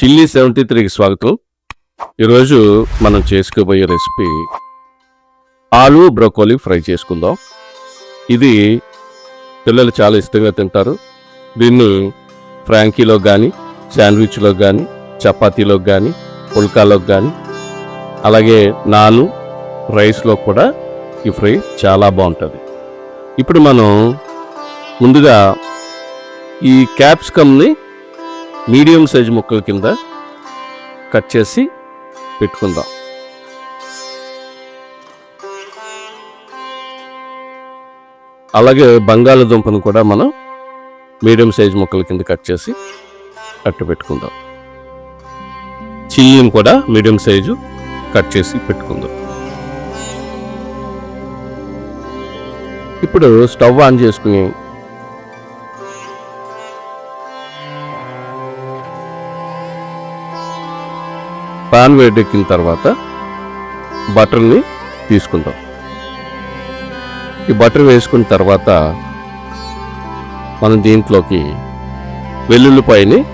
Chilli seventy త్రీకి స్వాగతం. ఈరోజు మనం చేసుకోబోయే రెసిపీ ఆలు బ్రోకోలీ ఫ్రై చేసుకుందాం. ఇది పిల్లలు చాలా ఇష్టంగా తింటారు. దీన్ని ఫ్రాంకీలో కానీ శాండ్విచ్లో కానీ చపాతీలో కానీ పుల్కాలో కానీ అలాగే నాను రైస్లో కూడా ఈ ఫ్రై చాలా బాగుంటుంది. ఇప్పుడు మనం ముందుగా ఈ క్యాప్సికమ్ని మీడియం సైజ్ ముక్కల కింద కట్ చేసి పెట్టుకుందాం. అలాగే బంగాళదుంపను కూడా మనం మీడియం సైజ్ ముక్కల కింద కట్ చేసి కట్టు పెట్టుకుందాం. చిల్లీని కూడా మీడియం సైజు కట్ చేసి పెట్టుకుందాం. ఇప్పుడు స్టవ్ ఆన్ చేసుకుని పాన్ వేడెక్కిన తర్వాత బటర్ని తీసుకుందాం. ఈ బటర్ వేసుకున్న తర్వాత మనం దీంట్లోకి వెల్లుల్లిపాయని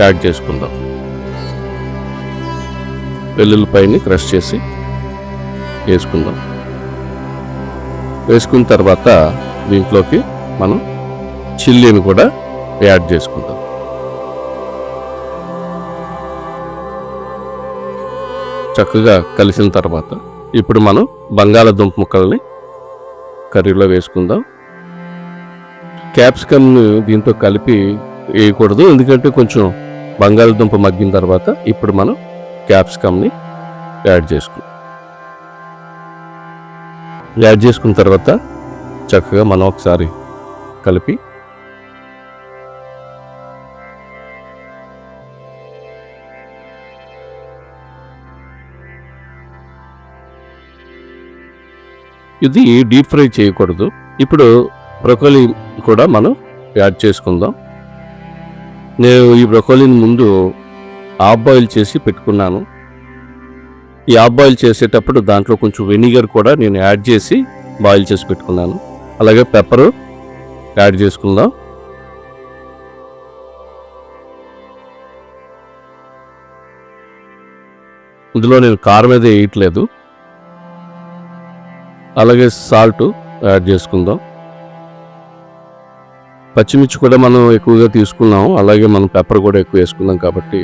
యాడ్ చేసుకుందాం. వెల్లుల్లిపాయని క్రష్ చేసి వేసుకుందాం. వేసుకున్న తర్వాత దీంట్లోకి మనం చిల్లీని కూడా యాడ్ చేసుకుందాం. చక్కగా కలిసిన తర్వాత ఇప్పుడు మనం బంగాళాదుంప ముక్కల్ని కర్రీలో వేసుకుందాం. క్యాప్సికమ్ దీంతో కలిపి వేయకూడదు ఎందుకంటే కొంచెం బంగాళాదుంప మగ్గిన తర్వాత ఇప్పుడు మనం క్యాప్సికమ్ని యాడ్ చేసుకుందాం. యాడ్ చేసుకున్న తర్వాత చక్కగా మనం ఒకసారి కలిపి ఇది డీప్ ఫ్రై చేయకూడదు. ఇప్పుడు బ్రొకోలీ కూడా మనం యాడ్ చేసుకుందాం. నేను ఈ బ్రొకోలీని ముందు హాఫ్ బాయిల్ చేసి పెట్టుకున్నాను. ఈ హాఫ్ బాయిల్ చేసేటప్పుడు దాంట్లో కొంచెం వెనిగర్ కూడా నేను యాడ్ చేసి బాయిల్ చేసి పెట్టుకున్నాను. అలాగే పెప్పరు యాడ్ చేసుకుందాం. ఇందులో నేను కారం అయితే వేయట్లేదు. అలాగే సాల్ట్ యాడ్ చేసుకుందాం. పచ్చిమిర్చి కూడా మనం ఎక్కువగా తీసుకున్నాం అలాగే మనం పెప్పర్ కూడా ఎక్కువ వేసుకున్నాం కాబట్టి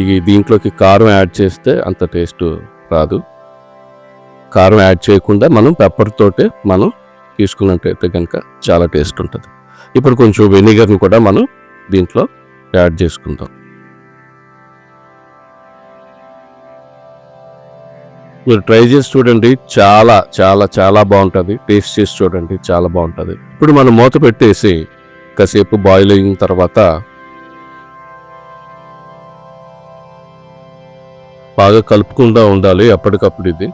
ఈ దీంట్లోకి కారం యాడ్ చేస్తే అంత టేస్ట్ రాదు. కారం యాడ్ చేయకుండా మనం పెప్పర్ తోటే మనం తీసుకున్నట్టయితే కనుక చాలా టేస్ట్ ఉంటుంది. ఇప్పుడు కొంచెం వెనిగర్ని కూడా మనం దీంట్లో యాడ్ చేసుకుందాం. మీరు ట్రై చేసి చూడండి చాలా చాలా చాలా బాగుంటుంది. టేస్ట్ చేసి చూడండి చాలా బాగుంటుంది. ఇప్పుడు మనం మూత పెట్టేసి కాసేపు బాయిల్ అయిన తర్వాత బాగా కలుపుకుంటూ ఉండాలి అప్పటికప్పుడు ఇది.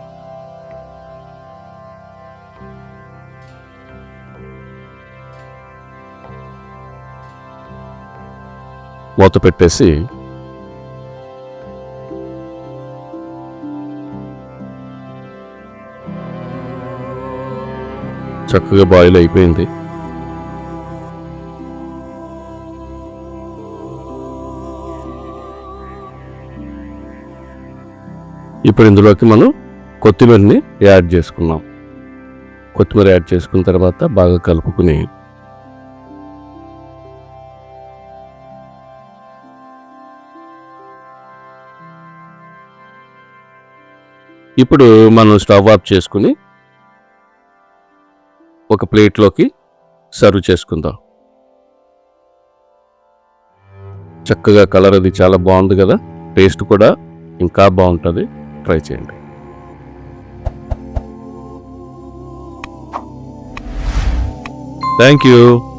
మూత పెట్టేసి చక్కగా బాయిల్ అయిపోయింది. ఇప్పుడు ఇందులోకి మనం కొత్తిమీరని యాడ్ చేసుకున్నాం కొత్తిమీర యాడ్ చేసుకున్న తర్వాత బాగా కలుపుకుని ఇప్పుడు మనం స్టవ్ ఆఫ్ చేసుకుని ఒక ప్లేట్లోకి సర్వ్ చేసుకుందాం. చక్కగా కలర్ అది చాలా బాగుంది కదా. టేస్ట్ కూడా ఇంకా బాగుంటుంది. ట్రై చేయండి. Thank you.